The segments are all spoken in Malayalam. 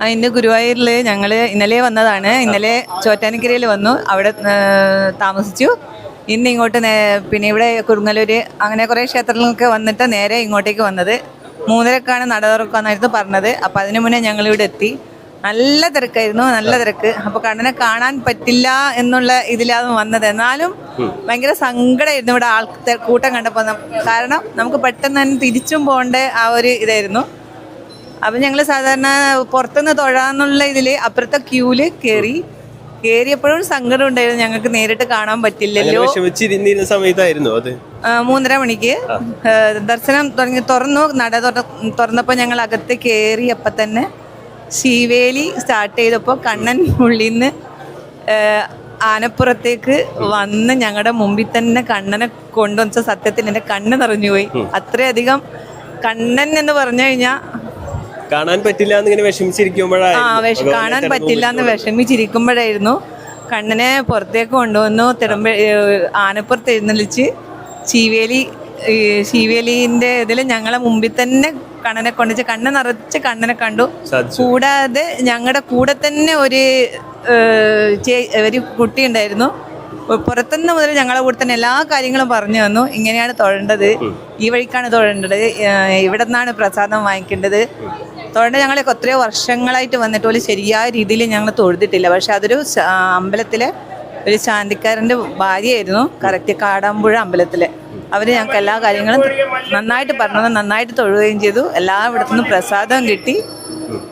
ആ, ഇന്ന് ഗുരുവായൂരിൽ ഞങ്ങൾ ഇന്നലെ വന്നതാണ്. ഇന്നലെ ചോറ്റാനിക്കരയിൽ വന്നു. അവിടെ താമസിച്ചു. ഇന്ന് ഇങ്ങോട്ട് പിന്നെ ഇവിടെ കുറുങ്ങലൂർ അങ്ങനെ കുറേ ക്ഷേത്രങ്ങളിലൊക്കെ വന്നിട്ട് നേരെ ഇങ്ങോട്ടേക്ക് വന്നത്. മൂന്നരക്കാണ് നട തുറക്കാന്നായിരുന്നു പറഞ്ഞത്. അപ്പോൾ അതിനു മുന്നേ ഞങ്ങൾ ഇവിടെ എത്തി. നല്ല തിരക്കായിരുന്നു നല്ല തിരക്ക്. അപ്പോൾ കണ്ണനെ കാണാൻ പറ്റില്ല എന്നുള്ള ഇതിലാണ് വന്നത്. എന്നാലും ഭയങ്കര സങ്കടമായിരുന്നു ഇവിടെ ആൾ കൂട്ടം കണ്ടപ്പോൾ കാരണം നമുക്ക് പെട്ടെന്ന് തന്നെ തിരിച്ചും പോകേണ്ട ആ ഒരു ഇതായിരുന്നു. അപ്പം ഞങ്ങൾ സാധാരണ പുറത്തുനിന്ന് തൊഴാന്നുള്ള ഇതിൽ അപ്പുറത്തെ ക്യൂൽ കയറി കയറിയപ്പോഴും സങ്കടം ഉണ്ടായിരുന്നു. ഞങ്ങൾക്ക് നേരിട്ട് കാണാൻ പറ്റില്ലല്ലോ. വിഷമിച്ചിരുന്നിരുന്ന സമയത്തായിരുന്നു അത്. മൂന്നര മണിക്ക്. ദർശനം തുടങ്ങി തുറന്നു നട തുറ- തുറന്നപ്പോൾ ഞങ്ങൾ അകത്ത് കയറി അപ്പം തന്നെ ശിവേലി സ്റ്റാർട്ട് ചെയ്തപ്പോൾ കണ്ണൻ ഉള്ളിൽ നിന്ന് ആനപ്പുറത്തേക്ക് വന്ന് ഞങ്ങളുടെ മുമ്പിൽ തന്നെ കണ്ണനെ കൊണ്ടുവച്ച സത്യത്തിൽ എന്റെ കണ്ണ് നിറഞ്ഞുപോയി. അത്രയധികം കണ്ണൻ എന്ന് പറഞ്ഞു കഴിഞ്ഞാൽ കാണാൻ പറ്റില്ല എന്നിങ്ങനെ ആ വിഷമിച്ചിരിക്കുമ്പോഴായിരുന്നു വിഷ കാണാൻ പറ്റില്ല എന്ന് വിഷമിച്ചിരിക്കുമ്പോഴായിരുന്നു. കണ്ണനെ പുറത്തേക്ക് കൊണ്ടുവന്നു തിരമ്പ ആനപ്പുറത്ത് എഴുന്നള്ളിച്ച് ചീവേലി ശിവേലിന്റെ ഇതിൽ ഞങ്ങളെ മുമ്പിൽ തന്നെ കണ്ണനെ കൊണ്ടുവച്ച് കണ്ണ നിറച്ച് കണ്ണനെ കണ്ടു. കൂടാതെ ഞങ്ങളുടെ കൂടെ തന്നെ ഒരു ഒരു കുട്ടി ഉണ്ടായിരുന്നു. പുറത്തുനിന്ന് മുതൽ ഞങ്ങളെ കൂടെ തന്നെ എല്ലാ കാര്യങ്ങളും പറഞ്ഞു തന്നു. ഇങ്ങനെയാണ് തൊഴേണ്ടത്. ഈ വഴിക്കാണ് തൊഴേണ്ടത്. ഇവിടെ നിന്നാണ് പ്രസാദം വാങ്ങിക്കേണ്ടത്. തൊഴേണ്ട ഞങ്ങളൊക്കെ എത്രയോ വർഷങ്ങളായിട്ട് വന്നിട്ട് പോലും ശരിയായ രീതിയിൽ ഞങ്ങൾ തൊഴുതിട്ടില്ല. പക്ഷെ അതൊരു അമ്പലത്തിലെ ഒരു ശാന്തിക്കാരന്റെ ഭാര്യയായിരുന്നു. കറക്റ്റ് കാടാമ്പുഴ അമ്പലത്തിലെ. അവർ ഞങ്ങൾക്ക് എല്ലാ കാര്യങ്ങളും നന്നായിട്ട് പറഞ്ഞത് നന്നായിട്ട് തൊഴുകയും ചെയ്തു. എല്ലായിടത്തു നിന്നും പ്രസാദം കിട്ടി.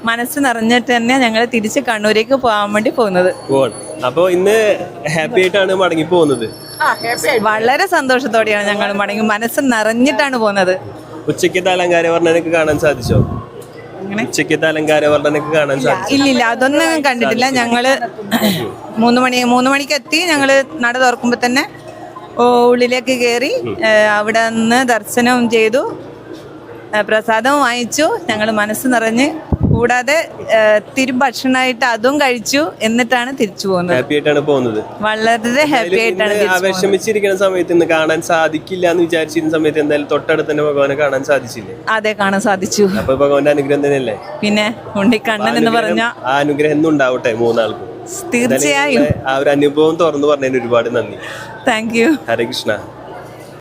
മനസ്സ് നിറഞ്ഞിട്ട് തന്നെ ഞങ്ങൾ തിരിച്ച് കണ്ണൂരേക്ക് പോകാൻ വേണ്ടി പോകുന്നത്. അപ്പോൾ അപ്പൊ ഇന്ന് ഹാപ്പി ആയിട്ടാണ് മടങ്ങി പോകുന്നത്? വളരെ സന്തോഷത്തോടെയാണ് ഞങ്ങൾ മടങ്ങി. മനസ്സ് നിറഞ്ഞിട്ടാണ് പോകുന്നത്. ഉച്ചക്കത്തെ അലങ്കാര വർണനക്ക് കാണാൻ സാധിച്ചോ? അങ്ങനെ. ഉച്ചക്കത്തെ കാണാൻ സാധിച്ചു? ഇല്ലില്ല അതൊന്നും കണ്ടിട്ടില്ല. ഞങ്ങൾ മൂന്ന് മണി മൂന്ന് മണിക്ക് എത്തി. ഞങ്ങൾ നട തുറക്കുമ്പോ തന്നെ ഉള്ളിലേക്ക് കയറി അവിടെ നിന്ന് ദർശനവും ചെയ്തു. പ്രസാദവും വാങ്ങിച്ചു. ഞങ്ങൾ മനസ്സ് നിറഞ്ഞ് കൂടാതെ തിരുഭക്ഷണമായിട്ട് അതും കഴിച്ചു എന്നിട്ടാണ് തിരിച്ചു പോകുന്നത്. ഹാപ്പി ആയിട്ടാണ് പോകുന്നത്. വളരെ ഹാപ്പി ആയിട്ടാണ് വിഷമിച്ചിരിക്കുന്ന സമയത്ത് ഇന്ന് കാണാൻ സാധിക്കില്ല എന്ന് വിചാരിച്ചിരുന്ന സമയത്ത് എന്തായാലും തൊട്ടടുത്ത് തന്നെ ഭഗവാനെ കാണാൻ സാധിച്ചില്ലേ? അതെ കാണാൻ സാധിച്ചു. അപ്പൊ ഭഗവാന്റെ അനുഗ്രഹം തന്നെയല്ലേ? പിന്നെ ഉണ്ണിക്കണ്ണൻ എന്ന് പറഞ്ഞ ആ അനുഗ്രഹം എന്നും ഉണ്ടാവട്ടെ മൂന്നാൾക്കും. തീർച്ചയായും. ആ ഒരു അനുഭവം തുറന്നു പറഞ്ഞതിന് ഒരുപാട് നന്ദി. Thank you Hare Krishna.